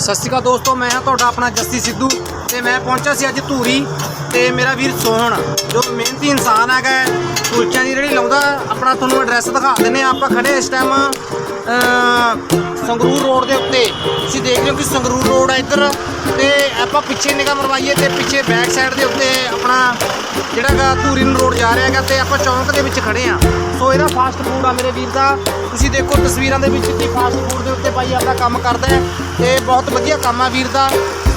ਸਤਿ ਸ਼੍ਰੀ ਅਕਾਲ ਦੋਸਤੋ ਮੈਂ ਹਾਂ ਤੁਹਾਡਾ ਆਪਣਾ ਜੱਸੀ ਸਿੱਧੂ ਤੇ ਮੈਂ ਪਹੁੰਚਿਆ ਸੀ ਅੱਜ ਧੂਰੀ ਤੇ ਮੇਰਾ ਵੀਰ ਸੋਹਣ ਜੋ ਮਿਹਨਤੀ ਇਨਸਾਨ ਹੈਗਾ ਹੈ, ਕੁਲਚਿਆਂ ਦੀ ਜਿਹੜੀ ਲਾਉਂਦਾ ਆਪਣਾ ਤੁਹਾਨੂੰ ਐਡਰੈਸ ਦਿਖਾ ਦਿੰਨੇ ਹਾਂ। ਆਪਾਂ ਖੜੇ ਇਸ ਟਾਈਮ ਸੰਗਰੂਰ ਰੋਡ ਦੇ ਉੱਤੇ। ਤੁਸੀਂ ਦੇਖ ਰਹੇ ਹੋ ਕਿ ਸੰਗਰੂਰ ਰੋਡ ਹੈ ਇੱਧਰ। ਤੇ ਆਪਾਂ ਪਿੱਛੇ ਨਿਗਾਹ ਮਰਵਾਈਏ ਤੇ ਪਿੱਛੇ ਬੈਕ ਸਾਈਡ ਦੇ ਉੱਤੇ ਆਪਣਾ ਜਿਹੜਾ ਗਾ ਧੂਰੀ ਨੂੰ ਰੋਡ ਜਾ ਰਿਹਾ ਹੈਗਾ ਤੇ ਆਪਾਂ ਚੌਂਕ ਦੇ ਵਿੱਚ ਖੜੇ ਆ ਸੋ ਇਹਦਾ ਫਾਸਟ ਫੂਡ ਆ ਮੇਰੇ ਵੀਰ ਦਾ। ਤੁਸੀਂ ਦੇਖੋ ਤਸਵੀਰਾਂ ਦੇ ਵਿੱਚ ਕਿ ਫਾਸਟ ਫੂਡ ਦੇ ਉੱਤੇ ਭਾਈ ਆਪਦਾ ਕੰਮ ਕਰਦਾ ਹੈ। ਤੇ ਬਹੁਤ ਵਧੀਆ ਕੰਮ ਆ ਵੀਰ ਦਾ।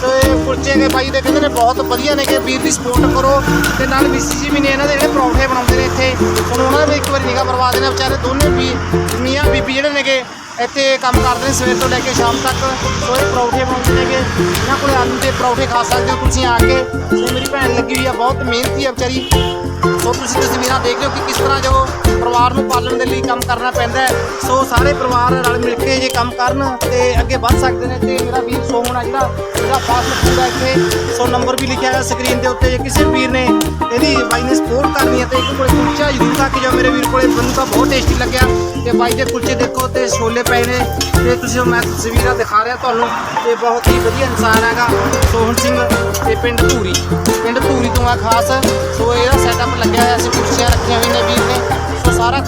ਤੇ ਕੁਲਚੇ ਕੇ ਬਾਈ ਦੇ ਕਹਿੰਦੇ ਨੇ ਬਹੁਤ ਵਧੀਆ ਨੇ ਕਿ ਵੀਰ ਦੀ ਸਪੋਰਟ ਕਰੋ ਤੇ ਨਾਲ ਮਿਸੀ ਜੀ ਵੀ ਨੇ ਇਹਨਾਂ ਦੇ ਜਿਹੜੇ ਪਰੌਂਠੇ ਬਣਾਉਂਦੇ ਨੇ ਇੱਥੇ। ਹੁਣ ਉਹਨਾਂ ਦੇ ਇੱਕ ਵਾਰੀ ਨਿਗਾਹ ਮਰਵਾ ਦੇਣਾ ਵਿਚਾਰੇ ਦੋਨੇ ਵੀ, ਮੀਆਂ ਬੀਬੀ ਜਿਹੜੇ ਨੇਗੇ, ਇੱਥੇ ਕੰਮ ਕਰਦੇ ਨੇ ਸਵੇਰ ਤੋਂ ਲੈ ਕੇ ਸ਼ਾਮ ਤੱਕ। ਸੋ ਇਹ ਪਰੌਂਠੇ ਬਣਾਉਂਦੇ ਨੇਗੇ। ਇਹਨਾਂ ਕੋਲੇ ਆਲੂ ਦੇ ਪਰੌਂਠੇ ਖਾ ਸਕਦੇ ਹੋ ਤੁਸੀਂ ਆ ਕੇ। ਸੋ ਮੇਰੀ ਭੈਣ ਲੱਗੀ ਹੋਈ ਆ, ਬਹੁਤ ਮਿਹਨਤੀ ਆ ਵਿਚਾਰੀ। ਸੋ ਤੁਸੀਂ ਤਸਵੀਰਾਂ ਦੇਖ ਰਹੇ ਹੋ ਕਿ ਕਿਸ ਤਰ੍ਹਾਂ ਜੋ ਪਰਿਵਾਰ ਨੂੰ ਪਾਲਣ ਦੇ ਲਈ ਕੰਮ ਕਰਨਾ ਪੈਂਦਾ ਸੋ ਸਾਰੇ ਪਰਿਵਾਰ ਰਲ ਮਿਲ ਕੇ ਜੇ ਕੰਮ ਕਰਨ ਤੇ ਅੱਗੇ ਵੱਧ ਸਕਦੇ ਨੇ ਤੇ ਮੇਰਾ ਵੀਰ ਸੋਹਣ ਆ ਜਿਹੜਾ ਫਾਸਟ ਫੂਡ ਹੈ ਇੱਥੇ। ਸੋ ਨੰਬਰ ਵੀ ਲਿਖਿਆ ਹੈ ਸਕਰੀਨ ਦੇ ਉੱਤੇ ਜੇ ਕਿਸੇ ਵੀਰ ਨੇ ਇਹਦੀ ਬਾਈ ਨੇ ਸਪੋਰਟ ਕਰਨੀ ਹੈ ਤੇ ਇੱਕ ਕੋਲੇ ਕੁਲਚਾ ਜ਼ਰੂਰ ਖਾ ਕੇ ਜਾਓ। ਮੇਰੇ ਵੀਰ ਕੋਲੇ ਮੈਨੂੰ ਤਾਂ ਬਹੁਤ ਟੇਸਟੀ ਲੱਗਿਆ। ਤੇ ਬਾਈ ਦੇ ਕੁਲਚੇ ਦੇਖੋ ਤੇ ਛੋਲੇ ਪਏ ਨੇ। ਤੇ ਤੁਸੀਂ ਉਹ ਮੈਂ ਤਸਵੀਰਾਂ ਦਿਖਾ ਰਿਹਾ ਤੁਹਾਨੂੰ। ਤੇ ਬਹੁਤ ਹੀ ਵਧੀਆ ਇਨਸਾਨ ਹੈਗਾ ਸੋਹਣ ਸਿੰਘ ਤੇ ਪਿੰਡ ਧੂਰੀ। ਪਿੰਡ ਧੂਰੀ ਤੋਂ ਆ ਖਾਸ। ਸੋ ਇਹਦਾ ਸੈਟਅਪ ਲੱਗਿਆ ਹੋਇਆ ਸੀ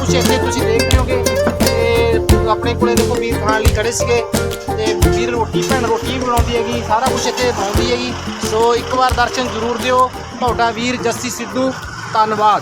ਕੁਝ ਇੱਥੇ ਤੁਸੀਂ ਦੇਖ ਰਹੇ ਹੋਗੇ, ਤੇ ਆਪਣੇ ਕੋਲੇ ਦੇਖੋ ਵੀਰ ਖਾਣ ਲਈ ਖੜੇ ਸੀਗੇ, ਤੇ ਵੀਰ ਰੋਟੀ, ਭੈਣ ਰੋਟੀ ਵੀ ਬਣਾਉਂਦੀ ਹੈਗੀ, ਸਾਰਾ ਕੁਝ ਇੱਥੇ ਬਣਾਉਂਦੀ ਹੈਗੀ। ਸੋ ਇੱਕ ਵਾਰ ਦਰਸ਼ਨ ਜ਼ਰੂਰ ਦਿਓ। ਤੁਹਾਡਾ ਵੀਰ ਜੱਸੀ ਸਿੱਧੂ, ਧੰਨਵਾਦ।